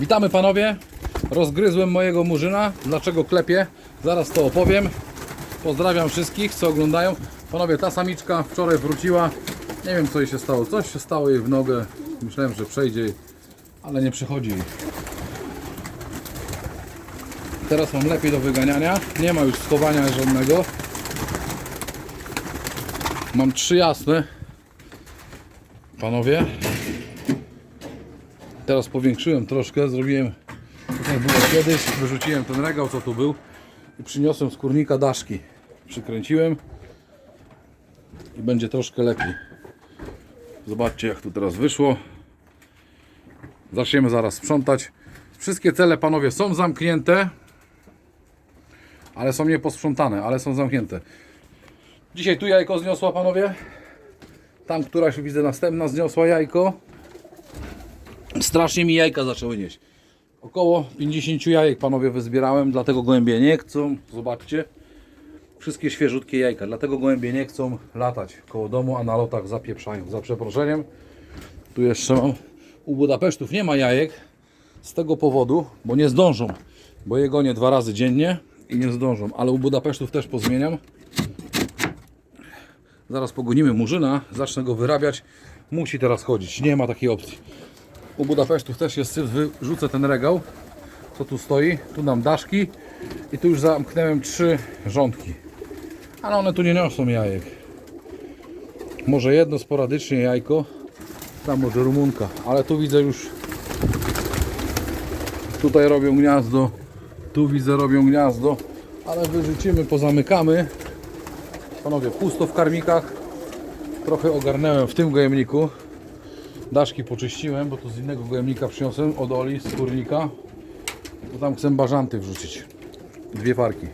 Witamy panowie. Rozgryzłem mojego murzyna. Dlaczego klepię? Zaraz to opowiem. Pozdrawiam wszystkich, co oglądają. Panowie, ta samiczka wczoraj wróciła. Nie wiem, co jej się stało. Coś się stało jej w nogę. Myślałem, że przejdzie, ale nie przychodzi. Teraz mam lepiej do wyganiania. Nie ma już schowania żadnego. Mam trzy jasne. Panowie. Teraz powiększyłem troszkę. Zrobiłem tak było kiedyś. Wyrzuciłem ten regał, co tu był. I przyniosłem z kurnika daszki. Przykręciłem. I będzie troszkę lepiej. Zobaczcie jak tu teraz wyszło. Zaczniemy zaraz sprzątać. Wszystkie cele, panowie, są zamknięte. Ale są nieposprzątane, ale są zamknięte. Dzisiaj tu jajko zniosła, panowie. Tam któraś widzę następna zniosła jajko. Strasznie mi jajka zaczęły nieść. Około 50 jajek, panowie, wyzbierałem, dlatego gołębie nie chcą. Zobaczcie. Wszystkie świeżutkie jajka, dlatego gołębie nie chcą latać koło domu, a na lotach zapieprzają. Za przeproszeniem. Tu jeszcze mam. U Budapesztów nie ma jajek z tego powodu, bo nie zdążą. Bo je gonię dwa razy dziennie i nie zdążą. Ale u Budapesztów też pozmieniam. Zaraz pogonimy murzyna, zacznę go wyrabiać. Musi teraz chodzić, nie ma takiej opcji. U Budapesztów też jest syf, wyrzucę ten regał, co tu stoi. Tu dam daszki i tu już zamknąłem trzy rządki. Ale one tu nie niosą jajek. Może jedno sporadycznie jajko, tam może rumunka, ale tu widzę już tutaj robią gniazdo, tu widzę robią gniazdo, ale wyrzucimy, pozamykamy. Panowie, pusto w karmikach. Trochę ogarnąłem w tym gojemniku. Daszki poczyściłem, bo to z innego gojemnika przyniosłem od Oli, z kurnika. Bo tam chcę bażanty wrzucić. Dwie parki.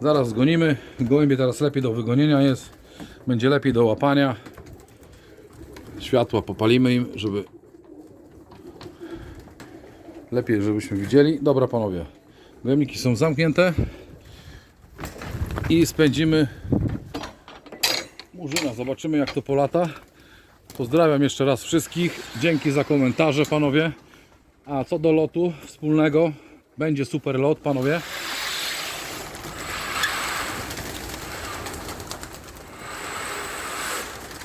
Zaraz zgonimy. Gołębie teraz lepiej do wygonienia jest. Będzie lepiej do łapania. Światła popalimy im, żeby lepiej, żebyśmy widzieli. Dobra panowie. Gojemniki są zamknięte. I spędzimy Murzyna. Zobaczymy jak to polata. Pozdrawiam jeszcze raz wszystkich. Dzięki za komentarze panowie. A co do lotu wspólnego, będzie super lot panowie.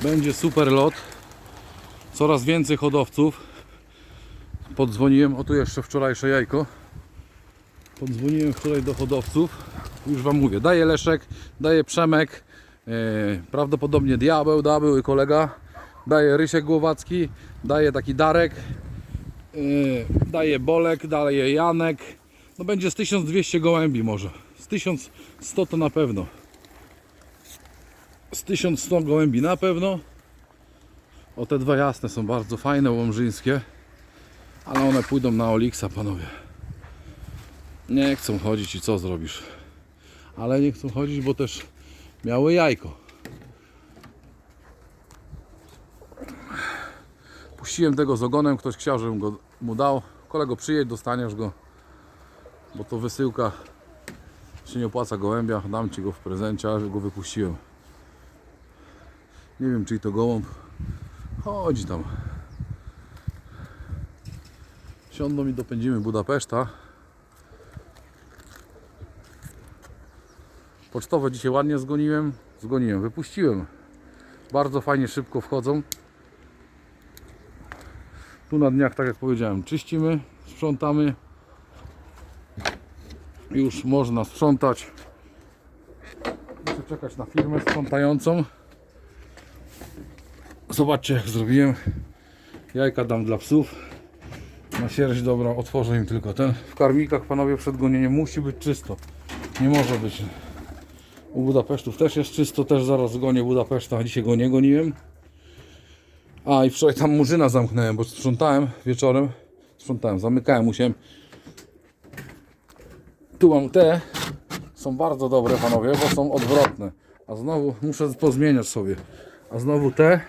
Będzie super lot. Coraz więcej hodowców. Podzwoniłem, o tu jeszcze wczorajsze jajko. Podzwoniłem wczoraj do hodowców. Już Wam mówię, daje Leszek, daje Przemek, e, prawdopodobnie Diabeł, da były kolega, daje Rysiek Głowacki, daje taki Darek, e, daje Bolek, daje Janek. No będzie z 1200 gołębi może. Z 1100 to na pewno. Z 1100 gołębi na pewno. O te dwa jasne są bardzo fajne, łomżyńskie. Ale one pójdą na Oliksa, panowie. Nie chcą chodzić i co zrobisz? Ale nie chcą chodzić, bo też miały jajko. Puściłem tego z ogonem, ktoś chciał, żebym go mu dał. Kolego, przyjedź, dostaniesz go, bo to wysyłka się nie opłaca gołębia. Dam ci go w prezencie, ale go wypuściłem. Nie wiem, czy to gołąb. Chodzi tam. Siądą i dopędzimy Budapeszta. Pocztowe dzisiaj ładnie zgoniłem. Zgoniłem, wypuściłem. Bardzo fajnie, szybko wchodzą. Tu na dniach, tak jak powiedziałem, czyścimy, sprzątamy. Już można sprzątać. Muszę czekać na firmę sprzątającą. Zobaczcie jak zrobiłem. Jajka dam dla psów. Na sierść dobra, otworzę im tylko ten. W karmikach panowie przed gonieniem musi być czysto. Nie może być. U Budapesztów też jest czysto, też zaraz zgonię Budapeszta, dzisiaj go nie goniłem. A i wczoraj tam murzyna zamknąłem, bo sprzątałem wieczorem. Sprzątałem, zamykałem, musiałem. Tu mam te, są bardzo dobre panowie, bo są odwrotne. A znowu muszę pozmieniać sobie. A znowu te,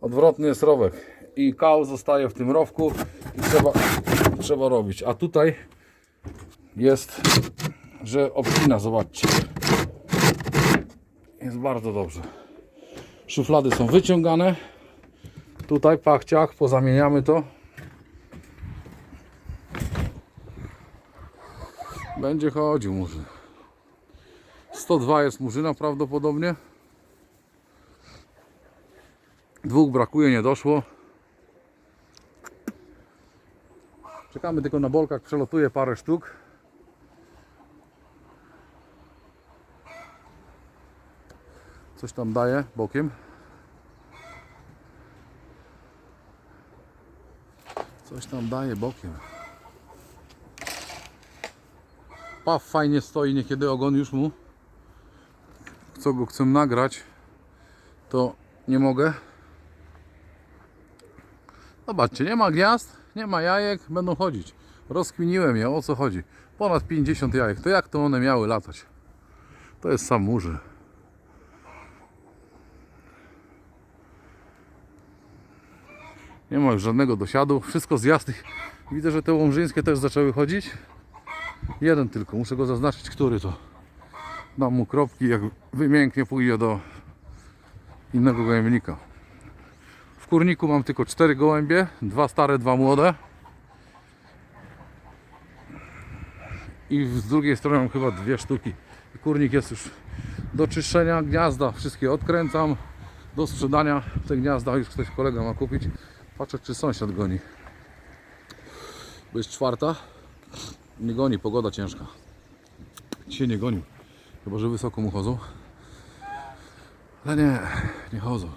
odwrotny jest rowek. I kał zostaje w tym rowku i trzeba, trzeba robić. A tutaj jest, że obcina, zobaczcie. Jest bardzo dobrze. Szuflady są wyciągane. Tutaj pachciach, pozamieniamy to. Będzie chodził może. 102 jest murzyna prawdopodobnie. Dwóch brakuje, nie doszło. Czekamy tylko na bolkach, przelotuje parę sztuk. Coś tam daje bokiem. Coś tam daje bokiem. Paw fajnie stoi, niekiedy ogon już mu. Co go chcę nagrać, to nie mogę. Zobaczcie, nie ma gniazd, nie ma jajek, będą chodzić. Rozkminiłem je, o co chodzi. Ponad 50 jajek, to jak to one miały latać? To jest sam murzy. Nie ma już żadnego dosiadu, wszystko z jasnych. Widzę, że te łomżyńskie też zaczęły chodzić. Jeden tylko, muszę go zaznaczyć, który to. Dam mu kropki, jak wymięknie pójdzie do innego gołębnika. W kurniku mam tylko cztery gołębie, dwa stare, dwa młode. I z drugiej strony mam chyba dwie sztuki. Kurnik jest już do czyszczenia, gniazda wszystkie odkręcam. Do sprzedania te gniazda już ktoś kolega ma kupić. Patrzę czy sąsiad goni. Bo jest czwarta. Nie goni, pogoda ciężka. Dzisiaj nie gonił. Chyba, że wysoko mu chodzą. Ale nie, nie chodzą.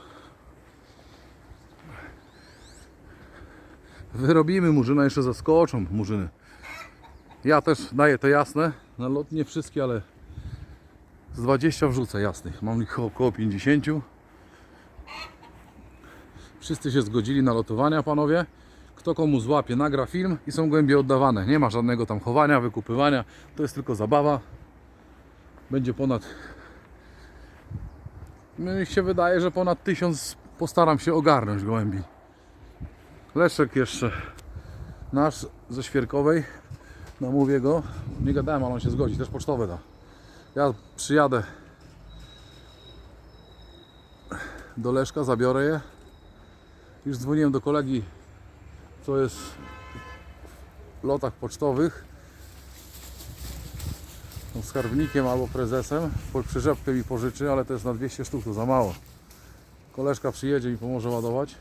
Wyrobimy murzyna, jeszcze zaskoczą murzyny. Ja też daję te jasne. Na lot nie wszystkie, ale z 20 wrzucę jasnych. Mam ich około 50. Wszyscy się zgodzili na lotowania, panowie. Kto komu złapie, nagra film i są głębie oddawane. Nie ma żadnego tam chowania, wykupywania. To jest tylko zabawa. Będzie ponad. Mi się wydaje, że ponad tysiąc postaram się ogarnąć gołębi. Leszek jeszcze nasz ze Świerkowej. Namówię go. Nie gadałem, ale on się zgodzi. Też pocztowe da. Ja przyjadę do Leszka, zabiorę je. Już dzwoniłem do kolegi, co jest w lotach pocztowych. Tą skarbnikiem albo prezesem. Przyczepkę mi pożyczy, ale to jest na 200 sztuk, to za mało. Koleżka przyjedzie i pomoże ładować.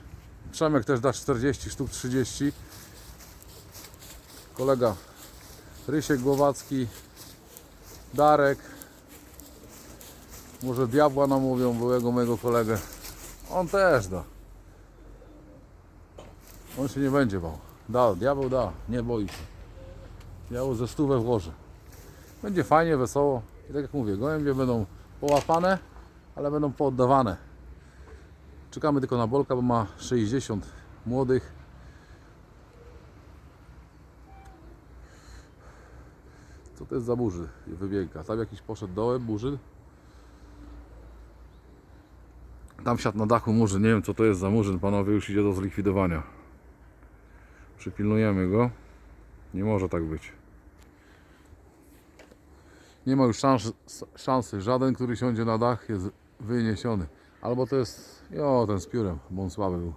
Przemek też da 40 sztuk, 30. Kolega Rysiek Głowacki, Darek. Może diabła namówią, byłego mojego kolegę. On też da. On się nie będzie bał. Da, diabeł da, nie boi się. Diabeł ze stówę włoży. Będzie fajnie, wesoło. I tak jak mówię, gołębie będą połapane, ale będą pooddawane. Czekamy tylko na Bolka, bo ma 60 młodych. Co to jest za burzy? Wybiega. Tam jakiś poszedł dołem, burzy. Tam siadł na dachu murzyn. Nie wiem co to jest za murzyn. Panowie już idzie do zlikwidowania. Przypilnujemy go. Nie może tak być. Nie ma już szans, szansy. Żaden, który siądzie na dach jest wyniesiony. Albo to jest, jo, ten z piórem, bo on słaby był.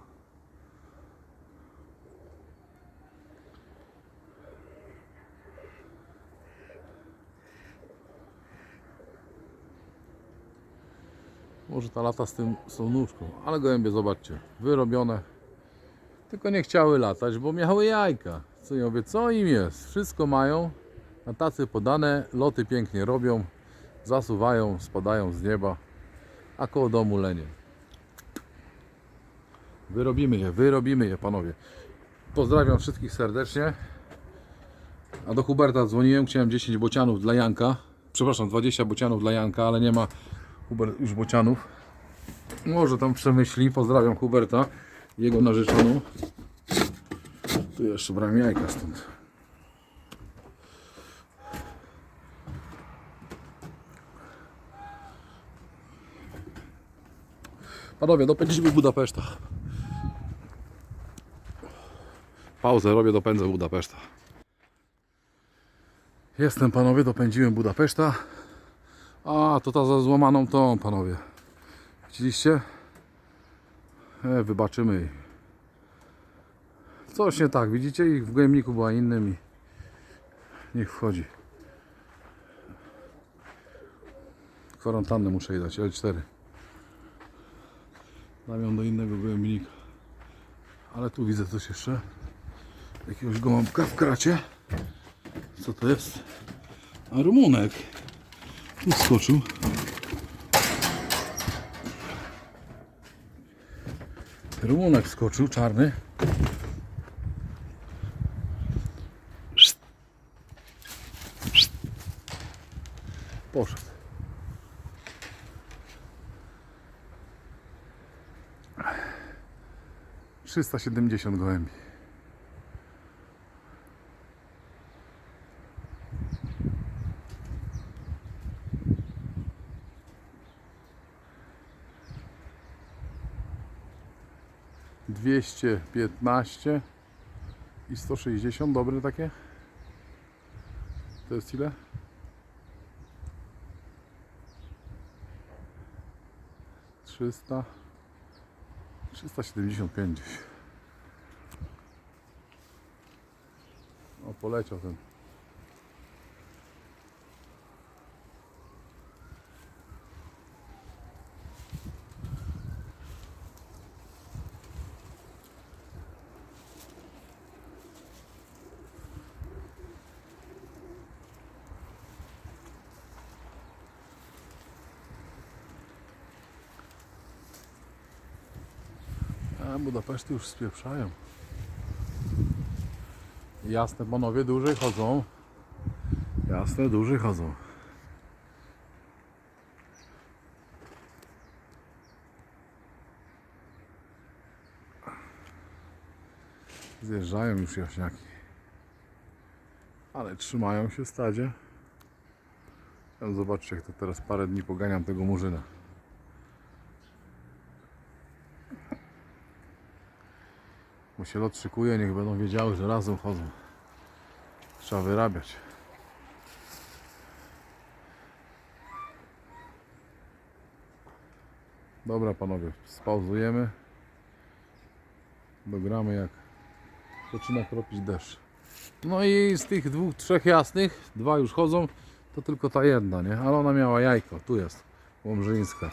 Może ta lata z tym z tą nóżką, ale gołębie zobaczcie, wyrobione. Tylko nie chciały latać, bo miały jajka. Co ja mówię, co im jest? Wszystko mają, na tacy podane, loty pięknie robią, zasuwają, spadają z nieba, a koło domu lenie. Wyrobimy je, wyrobimy je, panowie. Pozdrawiam wszystkich serdecznie. A do Huberta dzwoniłem, chciałem 10 bocianów dla Janka. Przepraszam, 20 bocianów dla Janka, ale nie ma Hubert już bocianów. Może tam przemyśli. Pozdrawiam Huberta, jego narzeczoną. Tu jeszcze brałem jajka stąd. Panowie, dopędzimy Budapeszta. Pauzę robię, dopędzę Budapeszta. Jestem panowie, dopędziłem Budapeszta. A, to ta za złamaną tą, panowie. Widzieliście? e, wybaczymy. Coś nie tak, widzicie? Ich w gojemniku była innym i niech wchodzi. Kwarantannę muszę jej dać, L4. Dam ją do innego gojemnika. Ale tu widzę coś jeszcze. Jakiegoś gołąbka w kracie. Co to jest? A rumunek. Tu skoczył. Rumunek skoczył, czarny. Poszedł. Trzysta siedemdziesiąt gołębi. Dwieście piętnaście i sto sześćdziesiąt. Dobre takie? To jest ile? 300 375 gdzieś. O, poleciał ten. A Budapeszty już spieprzają. Jasne, panowie dłużej chodzą. Jasne, dłużej chodzą. Zjeżdżają już jaśniaki. Ale trzymają się w stadzie. Zobaczcie, jak to teraz parę dni poganiam tego murzyna. Bo się lot szykuje, niech będą wiedziały, że razem chodzą. Trzeba wyrabiać. Dobra panowie, spauzujemy. Dogramy jak zaczyna kropić deszcz. No i z tych dwóch, trzech jasnych, dwa już chodzą, to tylko ta jedna, nie? Ale ona miała jajko, tu jest, łomżyńska.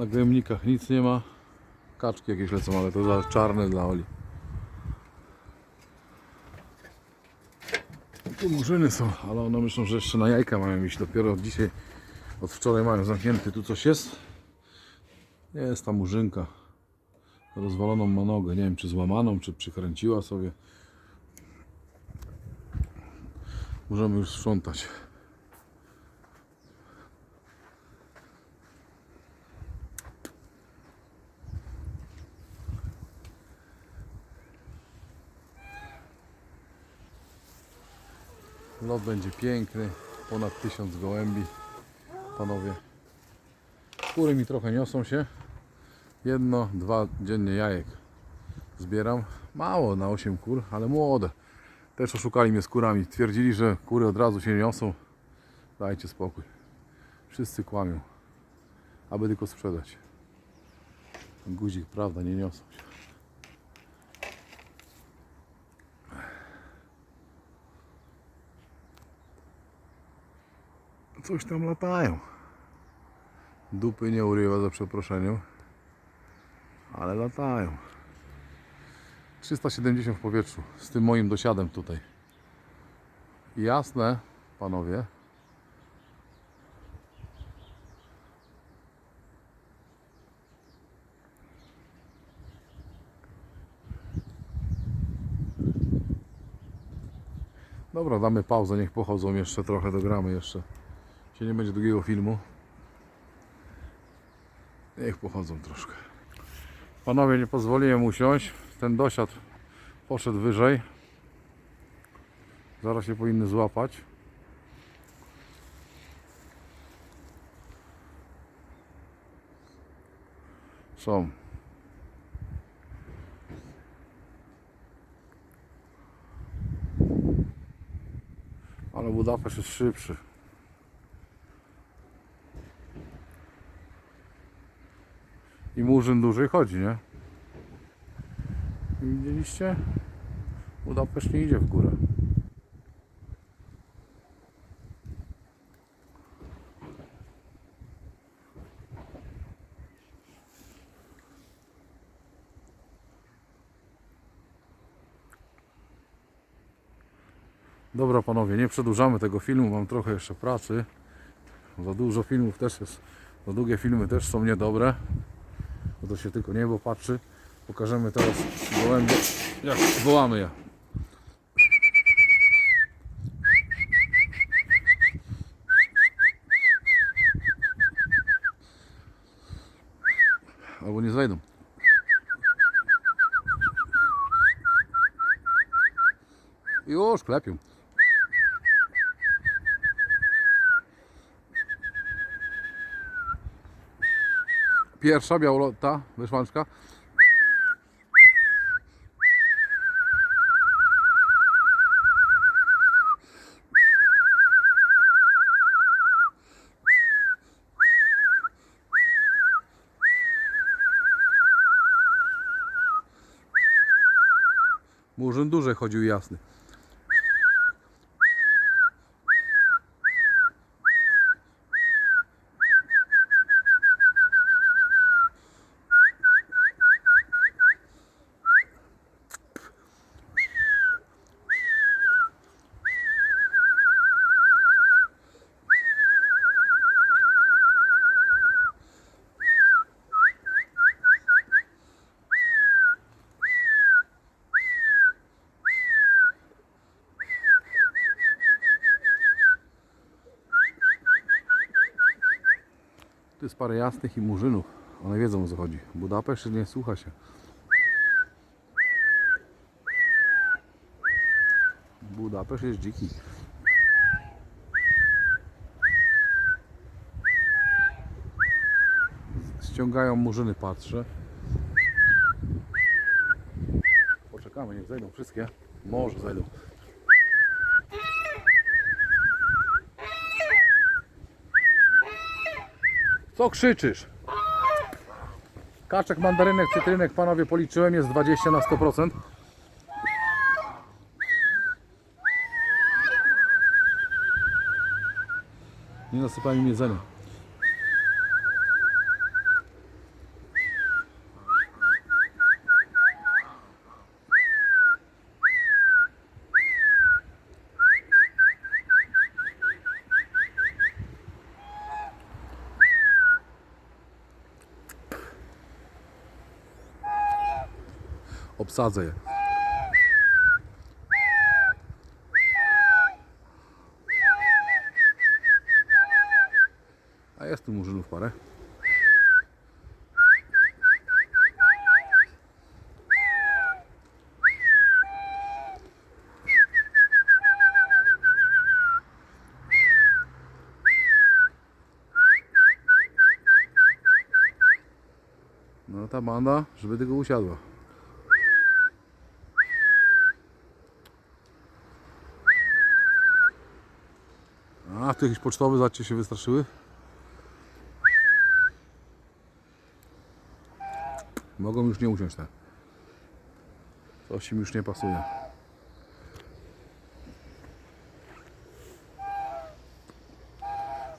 Na gębnikach nic nie ma. Kaczki jakieś lecą, ale to za czarne dla Oli. Tu murzyny są, ale one myślą, że jeszcze na jajka mają iść. Dopiero od dzisiaj, od wczoraj mają zamknięty. Tu coś jest? Jest ta murzynka. Rozwaloną ma nogę. Nie wiem, czy złamaną, czy przykręciła sobie. Możemy już sprzątać. Lot będzie piękny, ponad tysiąc gołębi, panowie. Kury mi trochę niosą się. Jedno, dwa dziennie jajek zbieram. Mało na 8 kur, ale młode. Też oszukali mnie z kurami. Twierdzili, że kury od razu się niosą. Dajcie spokój. Wszyscy kłamią. Aby tylko sprzedać. Guzik, prawda, nie niosą się. Coś tam latają. Dupy nie urywa za przeproszeniem. Ale latają. 370 w powietrzu. Z tym moim dosiadem tutaj. Jasne, panowie. Dobra, damy pauzę, niech pochodzą jeszcze trochę, dogramy jeszcze. Nie będzie długiego filmu. Niech pochodzą troszkę. Panowie, nie pozwoliłem usiąść. Ten dosiad poszedł wyżej. Zaraz się powinny złapać. Są. Ale Budapeszt jest szybszy. I murzyn dłużej chodzi, nie? Widzieliście? Budapeszt nie idzie w górę. Dobra panowie, nie przedłużamy tego filmu, mam trochę jeszcze pracy. Za dużo filmów też jest, za długie filmy też są niedobre. Bo to się tylko niebo patrzy. Pokażemy teraz gołębie, jak wołamy je. Albo nie zajdą. Już klepią. Pierwsza białolota, wyszłanczka. Murzyn dłużej chodził jasny. Jest parę jasnych i murzynów. One wiedzą o co chodzi. Budapeszt nie słucha się. Budapeszt jest dziki. Ściągają murzyny, patrzę. Poczekamy, niech zejdą wszystkie. Może zejdą. Co krzyczysz? Kaczek, mandarynek, cytrynek, panowie policzyłem, jest 20 na 100%. Nie nasypałem im jedzenia. Obsadzę je. A jest tu murzynów parę. No ta banda, żeby tylko usiadła. A, tu jakieś pocztowe, zobaczcie, się wystraszyły. Mogą już nie usiąść te. Coś im już nie pasuje.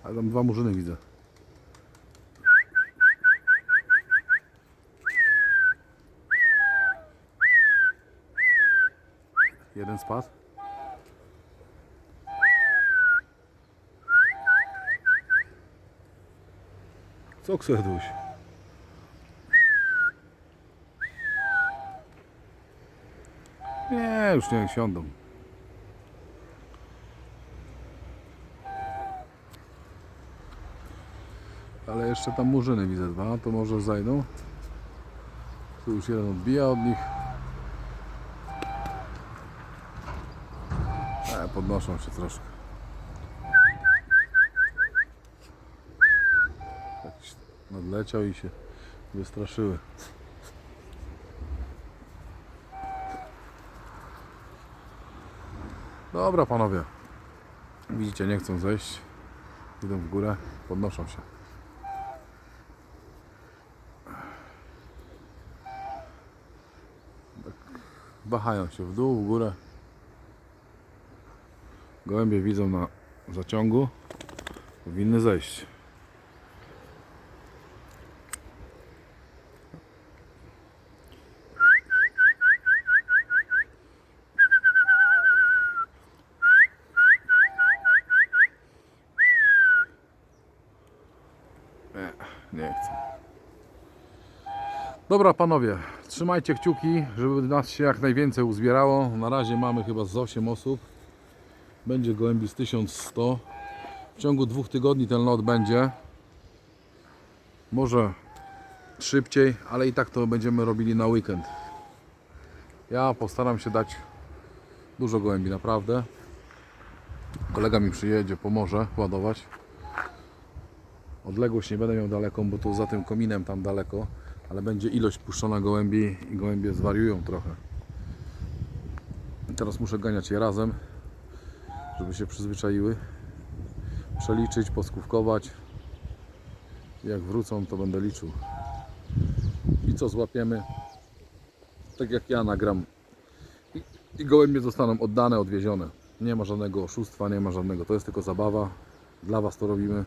Ale tam dwa murzyny widzę. Jeden spadł. Co kseduś? Nie, już niech siądą. Ale jeszcze tam murzyny widzę dwa, to może zajdą. Tu już jeden odbija od nich. E, podnoszą się troszkę. Jakiś nadleciał i się wystraszyły. Dobra panowie. Widzicie, nie chcą zejść. Idą w górę, podnoszą się. Tak wahają się w dół, w górę. Gołębie widzą na zaciągu. Powinny zejść. Nie, nie chcę. Dobra panowie, trzymajcie kciuki, żeby nas się jak najwięcej uzbierało. Na razie mamy chyba z 8 osób. Będzie gołębi z 1100. W ciągu dwóch tygodni ten lot będzie. Może szybciej, ale i tak to będziemy robili na weekend. Ja postaram się dać dużo gołębi, naprawdę. Kolega mi przyjedzie, pomoże ładować. Odległość nie będę miał daleką, bo tu za tym kominem tam daleko, ale będzie ilość puszczona gołębi i gołębie zwariują trochę. Teraz muszę ganiać je razem, żeby się przyzwyczaiły. Przeliczyć, poskówkować. Jak wrócą, to będę liczył. I co złapiemy? Tak jak ja nagram. I, i gołębie zostaną oddane, odwiezione. Nie ma żadnego oszustwa, nie ma żadnego. To jest tylko zabawa. Dla Was to robimy.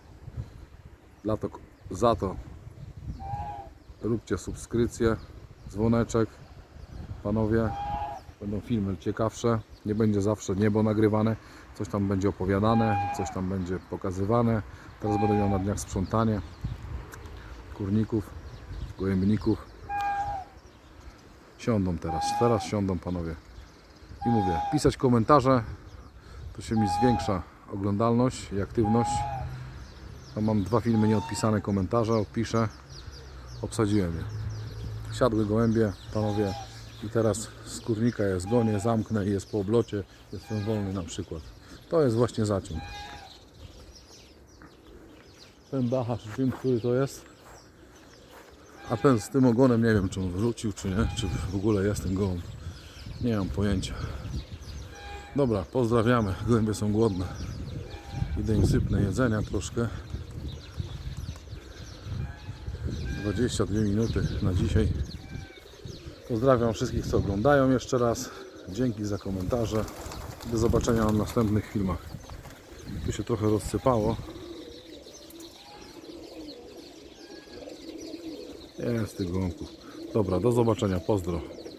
Dla to, za to róbcie subskrypcję, dzwoneczek, panowie. Będą filmy ciekawsze, nie będzie zawsze niebo nagrywane, coś tam będzie opowiadane, coś tam będzie pokazywane. Teraz będę miał na dniach sprzątanie kurników, gołębników. Siądą teraz, teraz siądą panowie. I mówię, pisać komentarze, to się mi zwiększa oglądalność i aktywność. Tam mam dwa filmy nieodpisane komentarze, odpiszę. Obsadziłem je. Siadły gołębie, panowie. I teraz z kurnika je zgonię, zamknę i jest po oblocie. Jestem wolny na przykład. To jest właśnie zaciąg. Ten dacharz, wiem który to jest. A ten z tym ogonem nie wiem czy on wyrzucił czy nie, czy w ogóle jest ten gołąb. Nie mam pojęcia. Dobra, pozdrawiamy. Gołębie są głodne. Idę im sypnę jedzenia troszkę. 22 minuty na dzisiaj. Pozdrawiam wszystkich, co oglądają jeszcze raz. Dzięki za komentarze. Do zobaczenia na następnych filmach. Tu się trochę rozsypało. Jest tych gołąbków. Dobra, do zobaczenia. Pozdro.